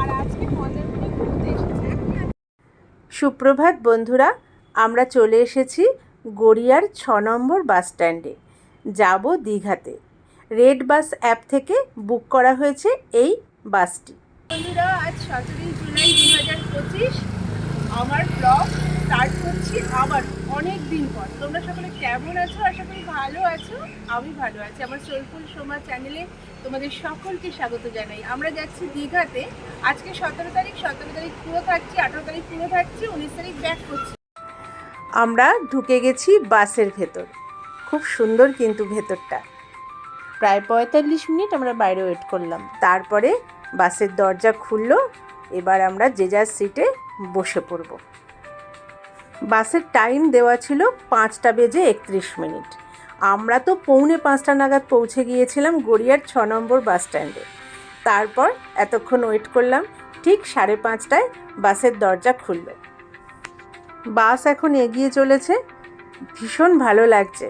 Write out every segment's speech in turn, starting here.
আর আজকে মন্দারমণি ঘুরতে এসেছি। সুপ্রভাত বন্ধুরা আমরা চলে এসেছি গড়িয়ার ছ নম্বর বাস স্ট্যান্ডে। যাব দীঘাতে। রেড বাস অ্যাপ থেকে বুক করা হয়েছে এই বাসটি। বন্ধুরা আজ সতেরোই জুলাই দু হাজার পঁচিশ। আমার ব্লগ স্টার্ট করছি আবার অনেক দিন পর। তোমরা সকলে কেমন আছো? আশা করি ভালো আছো। আমি ভালো আছি। আমার সোলফুল সোমা চ্যানেলে তোমাদের সকলকে স্বাগত জানাই। আমরা যাচ্ছি দীঘাতে। আজকে সতেরো তারিখ সতেরো তারিখ পুরো থাকছি, আঠেরো তারিখ পুরো থাকছি, উনিশ তারিখ ব্যাক করছি। আমরা ঢুকে গেছি বাসের ভেতর। খুব সুন্দর কিন্তু ভেতরটা। প্রায় পঁয়তাল্লিশ মিনিট আমরা বাইরে ওয়েট করলাম। তারপরে বাসের দরজা খুললো। এবার আমরা যে যার সিটে বসে পড়ব। বাসের টাইম দেওয়া ছিল পাঁচটা বেজে একত্রিশ মিনিট। আমরা তো পৌনে পাঁচটা নাগাদ পৌঁছে গিয়েছিলাম গড়িয়ার ছ নম্বর বাস স্ট্যান্ডে। তারপর এতক্ষণ ওয়েট করলাম, ঠিক সাড়ে পাঁচটায় বাসের দরজা খুললো বাস এখন এগিয়ে চলেছে। ভীষণ ভালো লাগছে।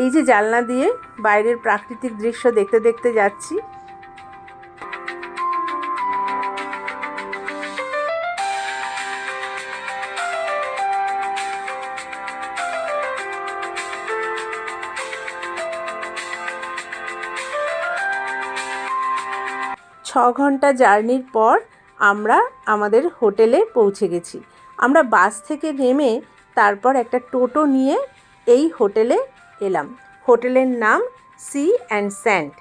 এই যে জানলা দিয়ে বাইরের প্রাকৃতিক দৃশ্য দেখতে দেখতে যাচ্ছি। ঘণ্টা জার্নির পর আমরা আমাদের হোটেলে পৌঁছে গেছি। আমরা বাস থেকে নেমে তারপর একটা টোটো নিয়ে এই হোটেলে এলাম। হোটেলের নাম সি অ্যান্ড স্যান্ড।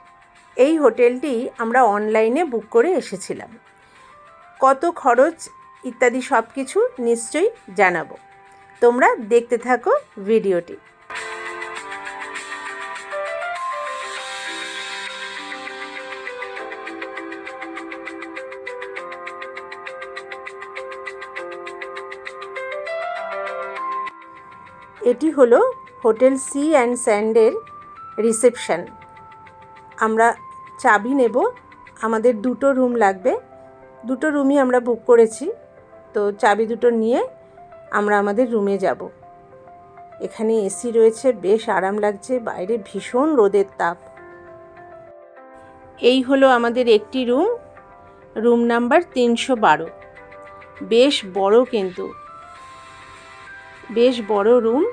এই হোটেলটি আমরা অনলাইনে বুক করে এসেছিলাম। কত খরচ ইত্যাদি সব কিছু নিশ্চয়ই জানাব। তোমরা দেখতে থাকো ভিডিওটি। এটি হলো হোটেল সি অ্যান্ড স্যান্ডের রিসেপশন। আমরা চাবি নেব, আমাদের দুটো রুম লাগবে। দুটো রুমই আমরা বুক করেছি, তো চাবি দুটো নিয়ে আমরা আমাদের রুমে যাব। এখানে এসি রয়েছে, বেশ আরাম লাগছে, বাইরে ভীষণ রোদের তাপ। এই হলো আমাদের একটি রুম রুম নাম্বার তিনশো বারো। বেশ বড় কিন্তু। বেশ বড় রুম।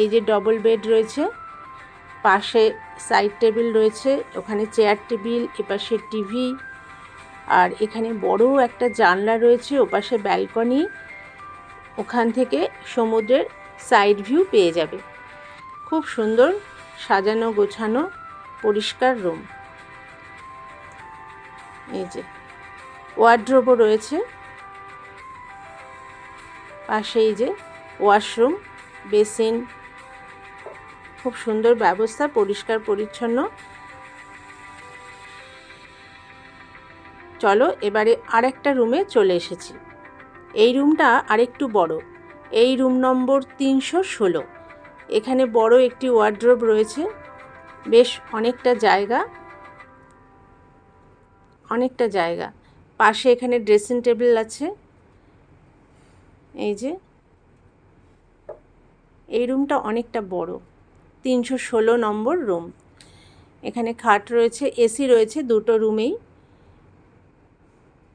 এই যে ডবল বেড রয়েছে। পাশে সাইড টেবিল রয়েছে, ওখানে চেয়ার টেবিল এপাশে টিভি আর এখানে বড় একটা জানলা রয়েছে, ওপাশে ব্যালকনি ওখান থেকে সমুদ্রের সাইড ভিউ পেয়ে যাবে। খুব সুন্দর সাজানো গোছানো পরিষ্কার রুম এই যে ওয়ার্ড্রোবও রয়েছে। পাশে এই যে ওয়াশরুম, বেসিন, খুব সুন্দর ব্যবস্থা, পরিষ্কার, পরিচ্ছন্ন। চলো, এবারে আরেকটা রুমে চলে এসেছি। এই রুমটা আরেকটু বড়। এই রুম নম্বর তিনশো ষোলো। এখানে বড় একটি ওয়ার্ড্রোব রয়েছে। বেশ অনেকটা জায়গা। অনেকটা জায়গা। পাশে এখানে ড্রেসিং টেবিল আছে। এই যে এই রুমটা অনেকটা বড়। তিনশো ষোলো নম্বর রুম। এখানে খাট রয়েছে এসি রয়েছে দুটো রুমেই।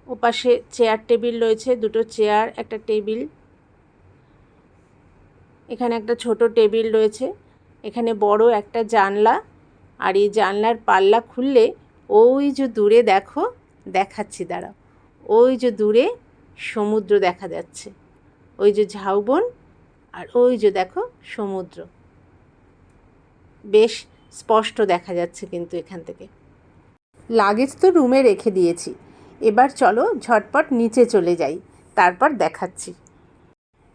ওপাশে চেয়ার টেবিল রয়েছে, দুটো চেয়ার, একটা টেবিল। এখানে একটা ছোট টেবিল রয়েছে, এখানে বড় একটা জানলা। আর এই জানলার পাল্লা খুললে ওই যে দূরে দেখো, দেখাচ্ছি, দাঁড়াও। ওই যে দূরে সমুদ্র দেখা যাচ্ছে। ওই যে ঝাউবন আর ওই যে দেখো সমুদ্র। বেশ স্পষ্ট দেখা যাচ্ছে কিন্তু এখান থেকে। লাগেজ তো রুমে রেখে দিয়েছি। এবার চলো ঝটপট নিচে চলে যাই, তারপর দেখাচ্ছি।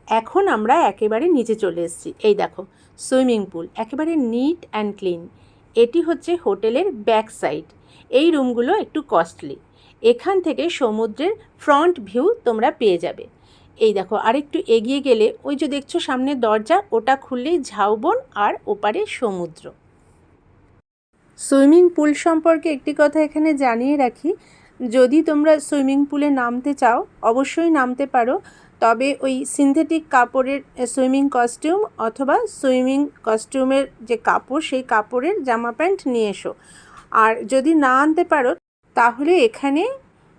এখন আমরা একেবারে নিচে চলে এসেছি। এই দেখো, সুইমিং পুল, একেবারে নিট অ্যান্ড ক্লিন। এটি হচ্ছে হোটেলের ব্যাক সাইড। এই রুমগুলো একটু কস্টলি। এখান থেকে সমুদ্রের ফ্রন্ট ভিউ তোমরা পেয়ে যাবে। এই দেখো, আরেকটু এগিয়ে গেলে ওই যে দেখছ সামনে দরজা, ওটা খুললেই ঝাউবন আর ওপারে সমুদ্র। সুইমিং পুল সম্পর্কে একটি কথা এখানে জানিয়ে রাখি, যদি তোমরা সুইমিং পুলে নামতে চাও, অবশ্যই নামতে পারো, তবে ওই সিনথেটিক কাপড়ের সুইমিং কস্টিউম অথবা সুইমিং কস্টিউমের যে কাপড়, সেই কাপড়ের জামা প্যান্ট নিয়ে এসো। আর যদি না আনতে পারো, তাহলে এখানে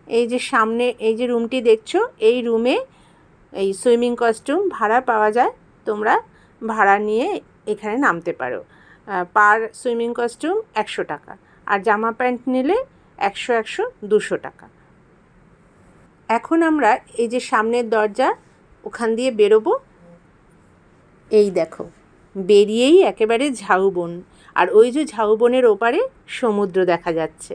এই যে সামনে এই যে রুমটি দেখছ, এই রুমে এই সুইমিং কস্টিউম ভাড়া পাওয়া যায়, তোমরা ভাড়া নিয়ে এখানে নামতে পারো। পার সুইমিং কস্টিউম একশো টাকা, আর জামা প্যান্ট নিলে একশো একশো দুশো টাকা। এখন আমরা এই যে সামনের দরজা, ওখান দিয়ে বেরোবো। এই দেখো, বেরিয়েই একেবারে ঝাউবন, আর ওই যে ঝাউবনের ওপারে সমুদ্র দেখা যাচ্ছে।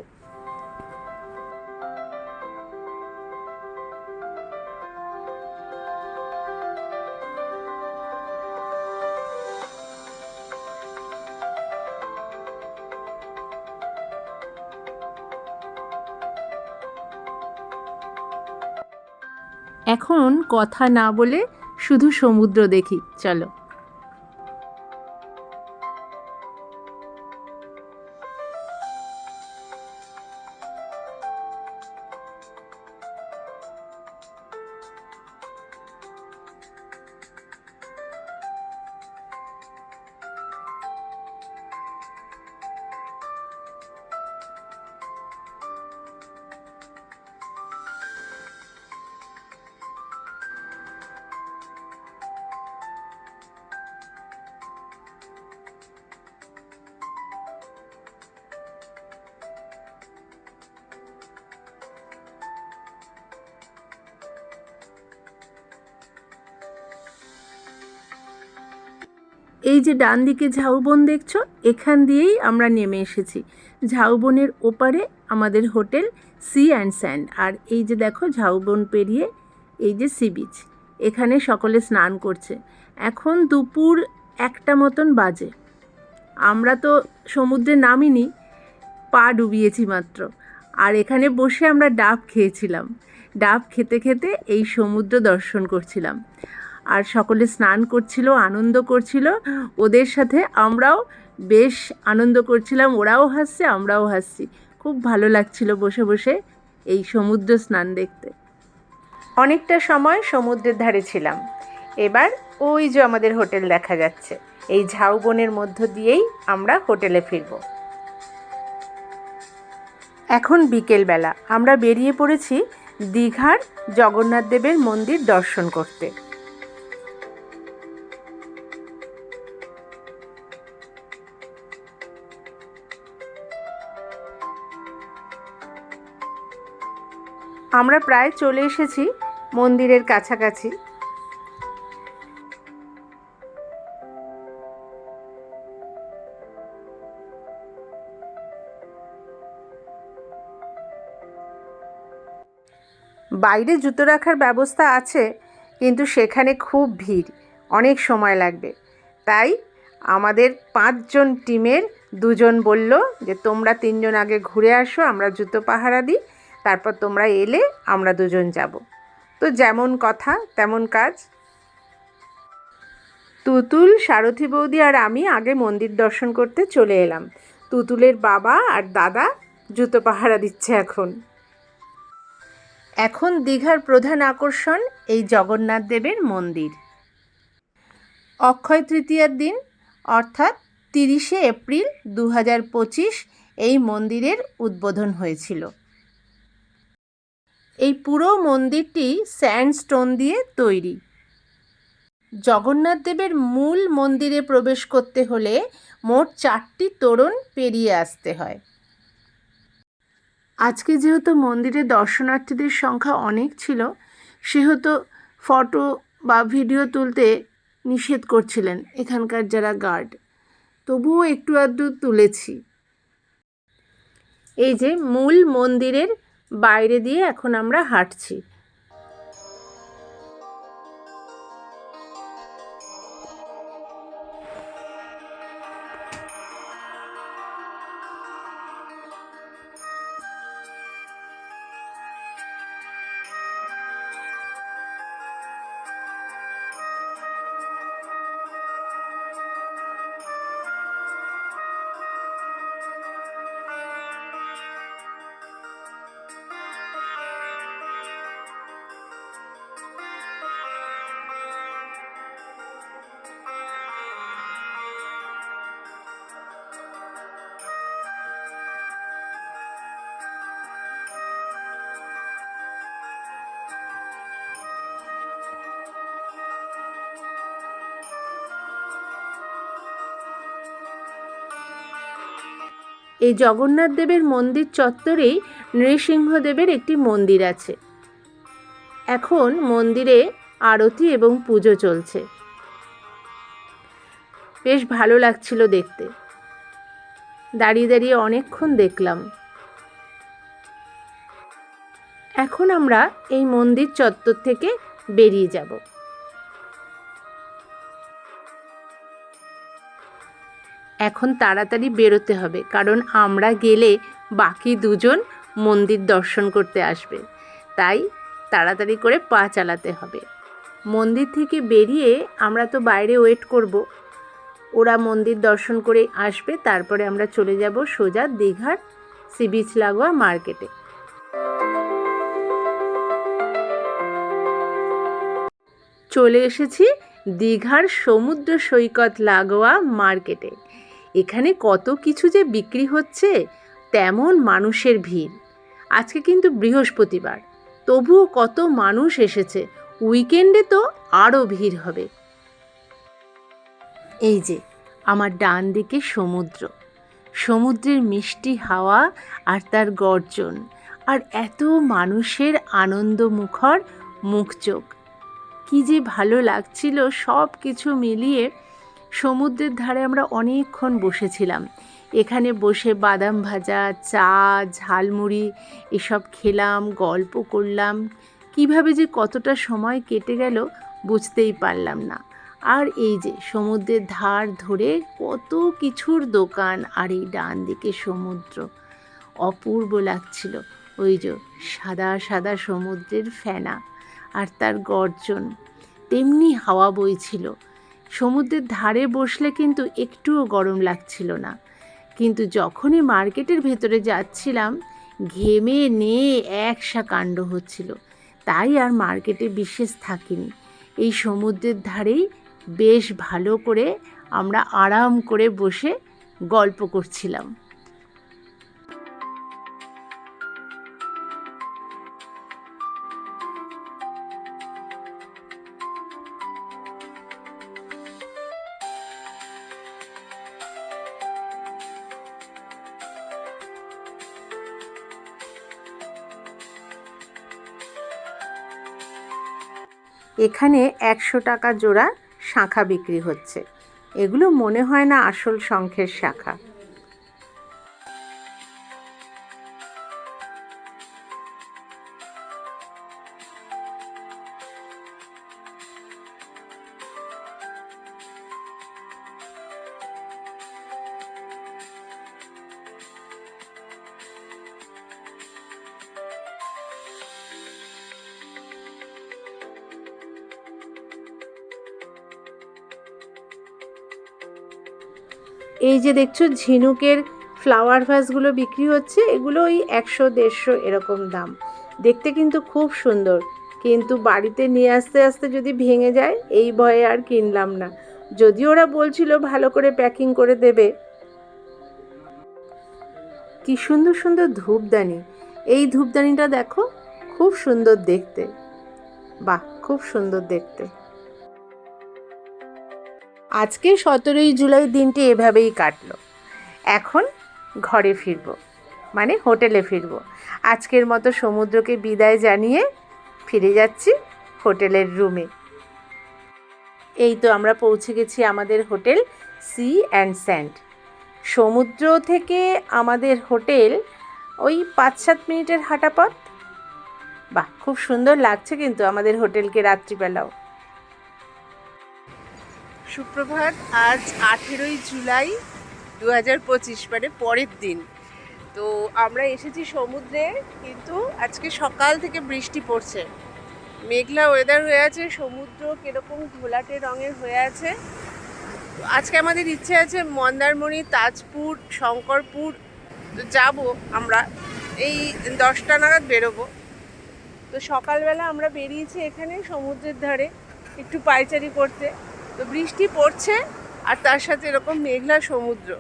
কথা না বলে শুধু সমুদ্র দেখি চলো। এই যে ডান দিকে ঝাউবন দেখছ, এখান দিয়েই আমরা নেমে এসেছি। ঝাউবনের ওপারে আমাদের হোটেল সি অ্যান্ড স্যান্ড। আর এই যে দেখো ঝাউবন পেরিয়ে এই যে সি বিচ, এখানে সকলে স্নান করছে। এখন দুপুর একটা মতন বাজে। আমরা তো সমুদ্রে নামিনি, পা ডুবিয়েছি মাত্র। আর এখানে বসে আমরা ডাব খেয়েছিলাম। ডাব খেতে খেতে এই সমুদ্র দর্শন করছিলাম। আর সকলে স্নান করছিল, আনন্দ করছিল। ওদের সাথে আমরাও বেশ আনন্দ করছিলাম। ওরাও হাসছে, আমরাও হাসছি। খুব ভালো লাগছিল বসে বসে এই সমুদ্র স্নান দেখতে। অনেকটা সময় সমুদ্রের ধারে ছিলাম। এবার ওই যে আমাদের হোটেল দেখা যাচ্ছে। এই ঝাউবনের মধ্য দিয়েই আমরা হোটেলে ফিরব। এখন বিকেলবেলা। আমরা বেরিয়ে পড়েছি দীঘার জগন্নাথ দেবের মন্দির দর্শন করতে। আমরা প্রায় চলে এসেছি মন্দিরের কাছাকাছি। বাইরে জুতো রাখার ব্যবস্থা আছে, কিন্তু সেখানে খুব ভিড়, অনেক সময় লাগবে। তাই আমাদের পাঁচজন টিমের দুজন বলল যে তোমরা তিনজন আগে ঘুরে আসো, আমরা জুতো পাহারা দিই। তারপর তোমরা এলে আমরা দুজন যাব। তো যেমন কথা, তেমন কাজ। তুতুল, সারথী বৌদি আর আমি আগে মন্দির দর্শন করতে চলে এলাম। তুতুলের বাবা আর দাদা জুতো পাহারা দিচ্ছে এখন। এখন দীঘার প্রধান আকর্ষণ এই জগন্নাথ দেবের মন্দির। অক্ষয় তৃতীয়ার দিন, অর্থাৎ তিরিশে এপ্রিল দু হাজার পঁচিশ, এই মন্দিরের উদ্বোধন হয়েছিল। এই পুরো মন্দিরটি স্যান্ডস্টোন দিয়ে তৈরি। জগন্নাথ দেবের মূল মন্দিরে প্রবেশ করতে হলে মোট চারটি তোরণ পেরিয়ে আসতে হয়। আজকে যেহেতু মন্দিরে দর্শনার্থীদের সংখ্যা অনেক ছিল, সেহেতু ফটো বা ভিডিও তুলতে নিষেধ করছিলেন এখানকার যারা গার্ড। তবুও একটু আধটু তুলেছি। এই যে মূল মন্দিরের বাইরে দিয়ে এখন আমরা হাঁটছি। এই জগন্নাথ দেবের মন্দির চত্বরেই নৃসিংহদেবের একটি মন্দির আছে। এখন মন্দিরে আরতি এবং পুজো চলছে। বেশ ভালো লাগছিল দেখতে। দাঁড়িয়ে দাঁড়িয়ে অনেকক্ষণ দেখলাম। এখন আমরা এই মন্দির চত্বর থেকে বেরিয়ে যাব। এখন তাড়াতাড়ি বেরোতে হবে, কারণ আমরা গেলে বাকি দুজন মন্দির দর্শন করতে আসবে। তাই তাড়াতাড়ি করে পা চালাতে হবে। মন্দির থেকে বেরিয়ে আমরা তো বাইরে ওয়েট করব। ওরা মন্দির দর্শন করে আসবে, তারপরে আমরা চলে যাব সোজা দীঘার সি বিচ লাগোয়া মার্কেটে। চলে এসেছি দীঘার সমুদ্র সৈকত লাগোয়া মার্কেটে। এখানে কত কিছু যে বিক্রি হচ্ছে, তেমন মানুষের ভিড়। আজকে কিন্তু বৃহস্পতিবার। তবুও কত মানুষ এসেছে, উইকেন্ডে তো আরও ভিড় হবে। এই যে, আমার ডান দিকে সমুদ্র। সমুদ্রের মিষ্টি হাওয়া আর তার গর্জন, আর এত মানুষের আনন্দ মুখর মুখ চোখ কী যে ভালো লাগছিল সব কিছু মিলিয়ে সমুদ্রের ধারে আমরা অনেকক্ষণ বসেছিলাম। এখানে বসে বাদাম ভাজা, চা, ঝালমুড়ি এসব খেলাম, গল্প করলাম। কীভাবে যে কতটা সময় কেটে গেল বুঝতেই পারলাম না। আর এই যে সমুদ্রের ধার ধরে কত কিছুর দোকান আর এই ডান দিকে সমুদ্র। অপূর্ব লাগছিল ওই যে সাদা সাদা সমুদ্রের ফেনা আর তার গর্জন। তেমনি হাওয়া বইছিল। সমুদ্রের ধারে বসলে কিন্তু একটুও গরম লাগছিল না। কিন্তু যখনই মার্কেটের ভেতরে যাচ্ছিলাম, ঘেমে নেয়ে একসা কাণ্ড হচ্ছিল। তাই আর মার্কেটে বিশেষ থাকিনি। এই সমুদ্রের ধারেই বেশ ভালো করে আমরা আরাম করে বসে গল্প করছিলাম। এখানে একশো টাকা জোড়া শাঁখা বিক্রি হচ্ছে। এগুলো মনে হয় না আসল শঙ্খের শাখা। এই যে দেখছ ঝিনুকের ফ্লাওয়ার ভাসগুলো বিক্রি হচ্ছে, এগুলো ওই একশো, দেড়শো এরকম দাম। দেখতে কিন্তু খুব সুন্দর। কিন্তু বাড়িতে নিয়ে আসতে আসতে যদি ভেঙে যায়, এই ভয়ে আর কিনলাম না। যদি ওরা বলছিল ভালো করে প্যাকিং করে দেবে। কি সুন্দর সুন্দর ধূপদানি। এই ধূপদানিটা দেখো, খুব সুন্দর দেখতে। বাহ, খুব সুন্দর দেখতে। আজকে সতেরোই জুলাই দিনটি এভাবেই কাটলো। এখন ঘরে ফিরব মানে হোটেলে ফিরব। আজকের মতো সমুদ্রকে বিদায় জানিয়ে ফিরে যাচ্ছি হোটেলের রুমে। এই তো আমরা পৌঁছে গেছি আমাদের হোটেল সি অ্যান্ড স্যান্ড। সমুদ্র থেকে আমাদের হোটেল ওই পাঁচ সাত মিনিটের হাঁটা পথ বাহ, খুব সুন্দর লাগছে কিন্তু আমাদের হোটেলকে রাত্রিবেলাও। সুপ্রভাত, আজ আঠেরোই জুলাই দু হাজার পঁচিশ মানে পরের দিন। তো আমরা এসেছি সমুদ্রে, কিন্তু আজকে সকাল থেকে বৃষ্টি পড়ছে। মেঘলা ওয়েদার হয়ে আছে, সমুদ্র কীরকম ঘোলাটে রঙের হয়ে আছে। আজকে আমাদের ইচ্ছে আছে মন্দারমণি, তাজপুর, শঙ্করপুর যাব আমরা। এই দশটা নাগাদ বেরোবো। তো সকালবেলা আমরা বেরিয়েছি এখানে সমুদ্রের ধারে, একটু পাইচারি করতে। তো বৃষ্টি পড়ছে আর তার সাথে এরকম মেঘলা সমুদ্র।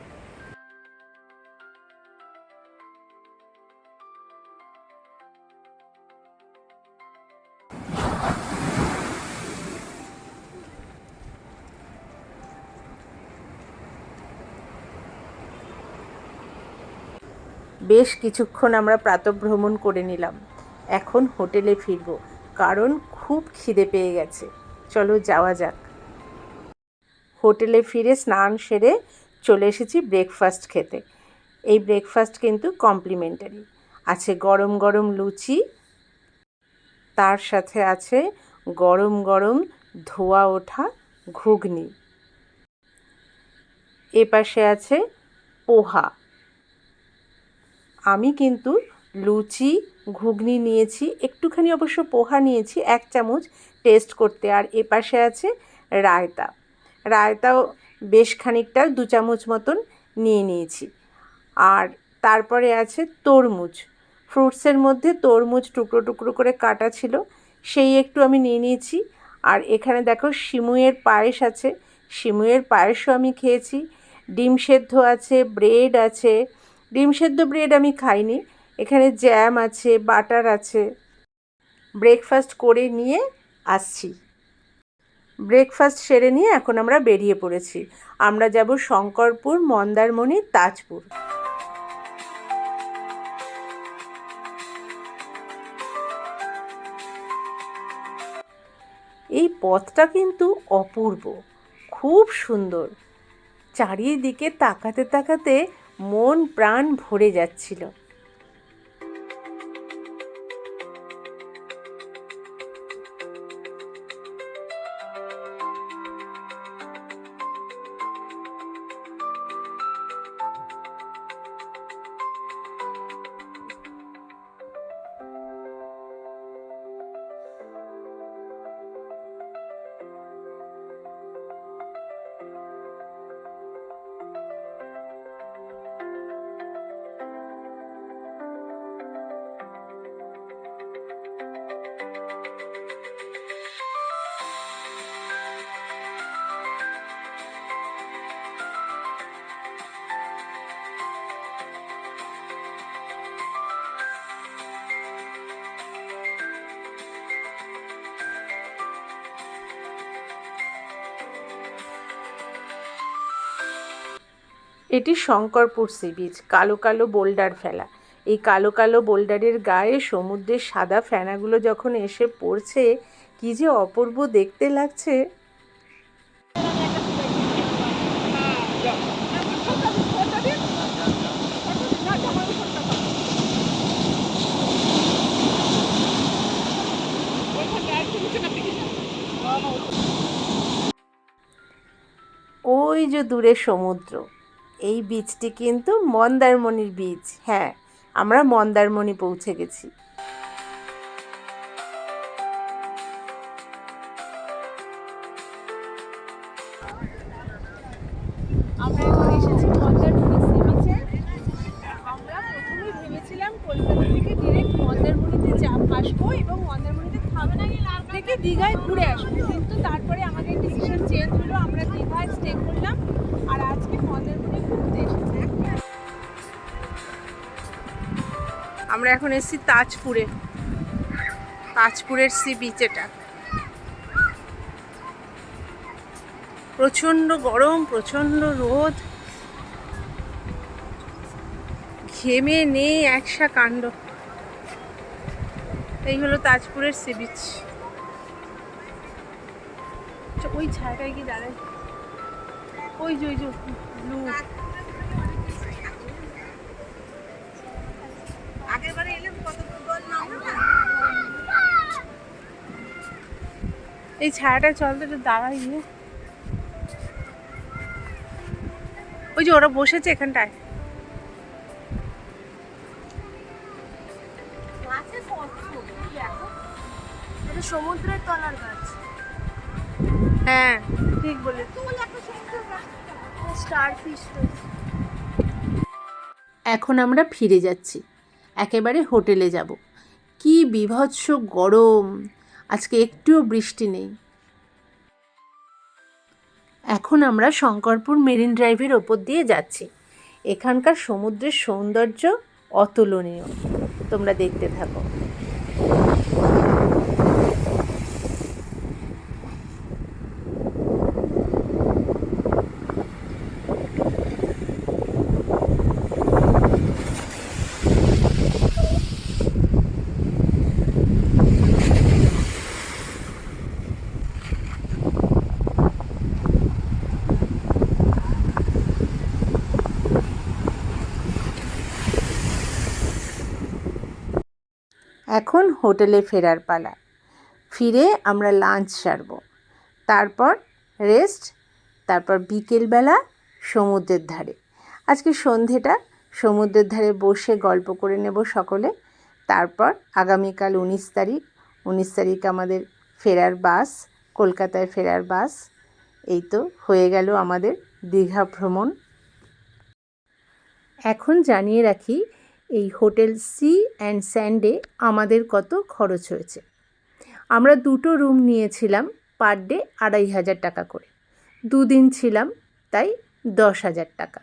বেশ কিছুক্ষণ আমরা প্রাতভ্রমণ করে নিলাম। এখন হোটেলে ফিরব, কারণ খুব খিদে পেয়ে গেছে। চলো যাওয়া যাক। হোটেলে ফিরে স্নান সেরে চলে এসেছি ব্রেকফাস্ট খেতে। এই ব্রেকফাস্ট কিন্তু কমপ্লিমেন্টারি আছে গরম গরম লুচি, তার সাথে আছে গরম গরম ধোয়া ওঠা ঘুগনি। এ পাশে আছে পোহা। আমি কিন্তু লুচি, ঘুগনি নিয়েছি, একটুখানি অবশ্য পোহা নিয়েছি, এক চামচ টেস্ট করতে। আর এ পাশে আছে রায়তা। রায়তাও বেশ খানিকটা দু চামচ মতন নিয়ে নিয়েছি। আর তারপরে আছে তরমুজ। ফ্রুটসের মধ্যে তরমুজ টুকরো টুকরো করে কাটা ছিল, সেই একটু আমি নিয়ে নিয়েছি। আর এখানে দেখো শিমুয়ের পায়েস আছে শিমুয়ের পায়েসও আমি খেয়েছি। ডিম সেদ্ধ আছে, ব্রেড আছে। ডিম সেদ্ধ ব্রেড আমি খাইনি, এখানে জ্যাম আছে, বাটার আছে। ব্রেকফাস্ট করে নিয়ে আসছি। ব্রেকফাস্ট সেরে নিয়ে এখন আমরা বেরিয়ে পড়েছি। আমরা যাব শঙ্করপুর, মন্দারমণি, তাজপুর। এই পথটা কিন্তু অপূর্ব, খুব সুন্দর। চারিদিকে তাকাতে তাকাতে মন প্রাণ ভরে যাচ্ছিল। এটি শঙ্করপুর সি বিচ, কালো কালো বোল্ডার ফেলা। এই কালো কালো বোল্ডারের গায়ে সমুদ্রের সাদা ফেনাগুলো যখন এসে পড়ছে, কি যে অপূর্ব দেখতে লাগছে। ওই যে দূরে সমুদ্র। এই বীজটি কিন্তু মন্দারমণির বীজ। হ্যাঁ আমরা মন্দারমণি পৌঁছে গেছি। এখন এসেছি তাজপুরে। তাজপুরের সি বিচ এটা প্রচণ্ড গরম প্রচণ্ড রোদ। ঘেমে নেই একসা কাণ্ড। এই হলো তাজপুরের সি বিচ আচ্ছা, ওই ছায়াটায় কি দাঁড়ায় ওই যে ওই যে ব্লু এই ছায়াটা চলতে তো দাঁড়াই গিয়ে। ওই যে ওরা বসেছে এখানটায়। সমুদ্রের তলার গাছ। হ্যাঁ ঠিক বলে স্টার ফিশ এখন আমরা ফিরে যাচ্ছি। একেবারে হোটেলে যাব। কি বিভৎস গরম। আজকে একটুও বৃষ্টি নেই। এখন আমরা শঙ্করপুর মেরিন ড্রাইভের ওপর দিয়ে যাচ্ছি। এখানকার সমুদ্রের সৌন্দর্য অতুলনীয়। তোমরা দেখতে থাকো। এখন হোটেলে ফেরার পালা। ফিরে আমরা লাঞ্চ সারব। তারপর রেস্ট তারপর বিকেলবেলা সমুদ্রের ধারে। আজকে সন্ধেটা, সমুদ্রের ধারে বসে গল্প করে নেব সকলে। তারপর আগামীকাল উনিশ তারিখ উনিশ তারিখ আমাদের ফেরার বাস, কলকাতায় ফেরার বাস। এই তো হয়ে গেল আমাদের দীঘা ভ্রমণ। এখন জানিয়ে রাখি, এই হোটেল সি অ্যান্ড স্যান্ডে আমাদের কত খরচ হয়েছে। আমরা দুটো রুম নিয়েছিলাম পার ডে আড়াই হাজার টাকা করে। দুদিন ছিলাম তাই দশ হাজার টাকা।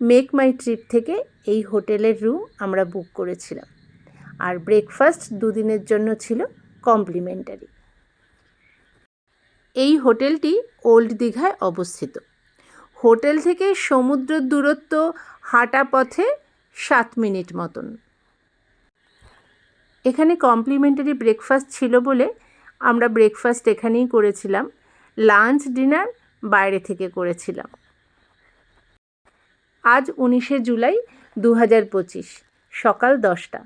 মেক মাই ট্রিপ থেকে এই হোটেলের রুম আমরা বুক করেছিলাম। আর ব্রেকফাস্ট দুদিনের জন্য ছিল কমপ্লিমেন্টারি এই হোটেলটি ওল্ড দীঘায় অবস্থিত। হোটেল থেকে সমুদ্রের দূরত্ব হাঁটা পথে সাত মিনিট মতন। এখানে কমপ্লিমেন্টারি ব্রেকফাস্ট ছিল বলে আমরা ব্রেকফাস্ট এখানেই করেছিলাম। লাঞ্চ ডিনার বাইরে থেকে করেছিলাম। আজ উনিশে জুলাই দু হাজার পঁচিশ, সকাল দশটা।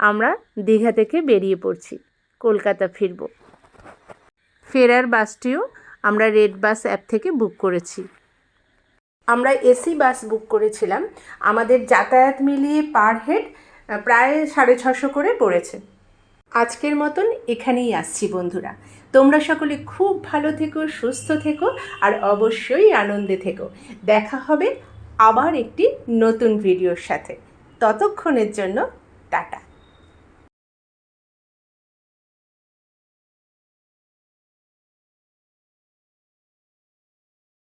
আমরা দীঘা থেকে বেরিয়ে পড়ছি, কলকাতা ফিরব। ফেরার বাসটিও আমরা রেড বাস অ্যাপ থেকে বুক করেছি। আমরা এসি বাস বুক করেছিলাম। আমাদের যাতায়াত মিলিয়ে পার হেড প্রায় সাড়ে ছশো করে পড়েছে। আজকের মতন এখানেই আসছি বন্ধুরা। তোমরা সকলে খুব ভালো থেকো, সুস্থ থেকো, আর অবশ্যই আনন্দে থেকো। দেখা হবে আবার একটি নতুন ভিডিওর সাথে। ততক্ষণের জন্য টাটা।